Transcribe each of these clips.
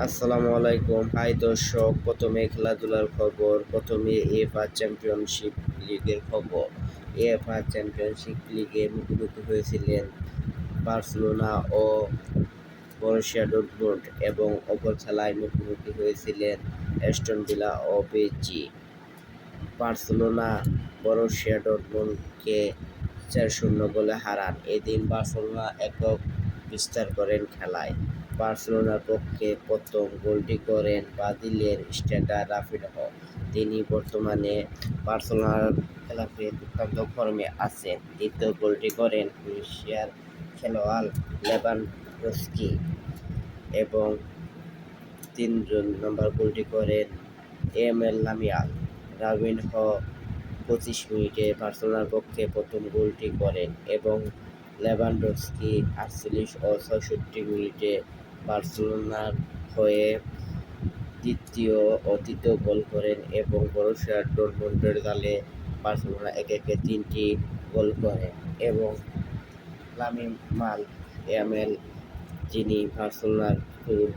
আসসালামু আলাইকুম। হাই দর্শক, প্রথমে খেলাধুলার খবর, প্রথমে এফআ চ্যাম্পিয়নশিপ লিগের খবর। এফআ চ্যাম্পিয়নশিপ লিগে মুখোমুখি হয়েছিলেন বার্সেলোনা ও বরুসিয়া ডর্টমুন্ড এবং অপর খেলায় মুখোমুখি হয়েছিলেন অ্যাস্টন ভিলা ও পেজি। বার্সেলোনা, বরুসিয়া ডর্টমুন্ডকে চার শূন্য গোলে হারান। এদিন বার্সেলোনা একক বিস্তার করেন খেলায়। বার্সেলোনার পক্ষে প্রথম গোলটি করেন ব্রাজিলের স্ট্রাইকার রাফিনহো তিনি বর্তমানে বার্সেলোনার খেলাতে দুর্দান্ত ফর্মে আছেন। দ্বিতীয় গোলটি করেন ক্রোয়েশিয়ার খেলোয়াড় লেভানডস্কি এবং তিনজন নম্বর গোলটি করেন এম এল লামিয়াল রাবিনহো পঁচিশ মিনিটে বার্সেলোনার পক্ষে প্রথম গোলটি করেন এবং লেভানডস্কি আটচল্লিশ ও ছয়ষট্টি মিনিটে বার্সেলোনার হয়ে দ্বিতীয় ও তৃতীয় গোল করেন এবং বরুসিয়া ডরমন্ডের দলে বার্সেলোনা একে একে তিনটি গোল করেন এবং লামিন মাল যিনি বার্সেলোনার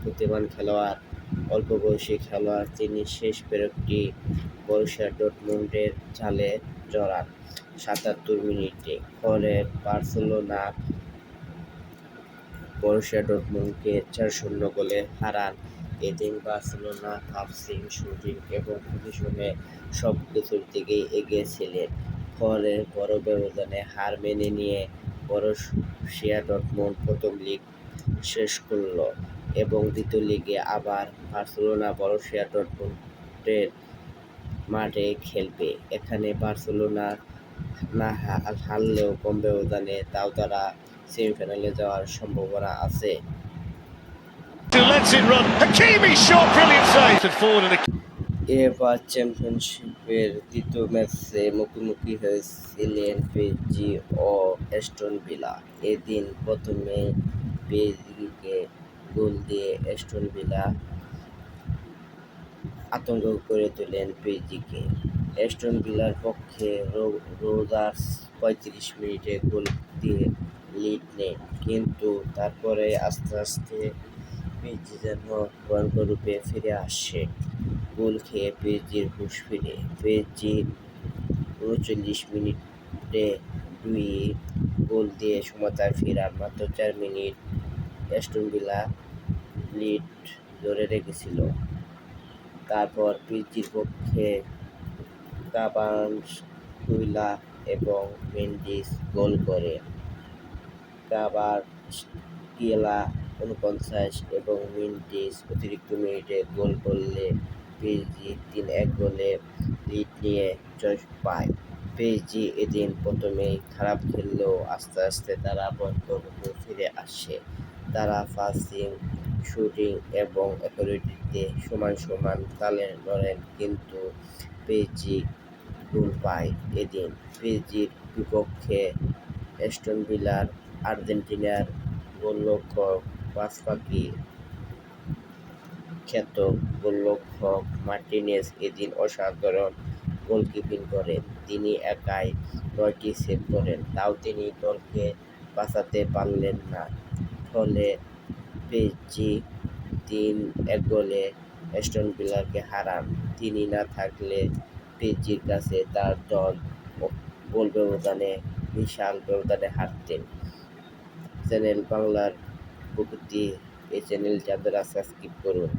প্রতিমান খেলোয়াড় অল্প বয়সী খেলোয়াড় তিনি শেষ পেরকটি বরুসিয়া ডরমন্ডের জালে জড়ান সাতাত্তর মিনিটে। পরে বার্সেলোনা বরুসিয়া ডর্টমুন্ডকে চার শূন্য গোলে হারান। এদিন বার্সেলোনা পাসিং শুটিং এবং পজিশনে সব কিছুর দিকেই এগিয়েছিলেন। ফলে বড় ব্যবধানে হার মেনে নিয়ে বরুসিয়া ডর্টমুন্ড প্রথম লিগ শেষ করল। এবং দ্বিতীয় লিগে আবার বার্সেলোনা বরুসিয়া ডর্টমুন্ডের মাঠে খেলবে। এখানে বার্সেলোনা না হারলেও কম ব্যবধানে তাও তারা সেমিফাইনালে যাওয়ার সম্ভাবনা আছে। এফআ চ্যাম্পিয়নশিপের দ্বিতীয় ম্যাচে মুখোমুখি হয়েছিলেন পেজি ও অ্যাস্টন ভিলা। এদিন প্রথমে পেজিকে গোল দিয়ে অ্যাস্টন ভিলা আতঙ্ক করে তোলেন পেজিকে। অ্যাস্টন ভিলার পক্ষে রোজার্স পঁয়ত্রিশ মিনিটে গোল দিয়ে লিড নেয় কিন্তু তারপরে আস্তে আস্তে পেজি যেন ভয়ঙ্কর ফিরে আসে। গোল খেয়ে পেজির হুশ ফিরে। পেজি উনচল্লিশ মিনিটে দুই গোল দিয়ে সমতায় ফেরার মাত্র চার মিনিট অ্যাস্টন ভিলা লিড ধরে রেখেছিল। তারপর পিজির পক্ষে কাবান্স কুইলা এবং মেন্ডিস গোল করে। কাবার কিয়েলা উনপঞ্চাশ এবং মেন্ডিস অতিরিক্ত মিনিটে গোল করলে পিএসজি তিন এক গোলে লিড নিয়ে জয় পায়। পিএসজি এদিন প্রথমেই খারাপ খেললেও আস্তে আস্তে তারা বন্ধরূপে ফিরে আসে। তারা পাসিং শুটিং এবং অ্যাকুরেটিতে সমান সমান তালে লড়েন কিন্তু পিএসজি গোল পায় এদিন পিএসজির বিপক্ষে অ্যাস্টন ভিলার আর্জেন্টিনার গোলরক্ষক পাসপাকি খ্যাত গোলরক্ষক মার্টিনেজ এদিন অসাধারণ গোলকিপিং করেন। তিনি একাই নয়টি সেভ করেন, তাও তিনি দলকে বাঁচাতে পারলেন না। ফলে পেজি তিন, এক গোলে অ্যাস্টন ভিলাকে হারান। তিনি না থাকলে পেজির কাছে তার দল গোল ব্যবধানে, বিশাল ব্যবধানে হারতেন। চ্যানেল বাংলার প্রকৃতি এই চ্যানেলটি আপনারা সাবস্ক্রাইব করুন।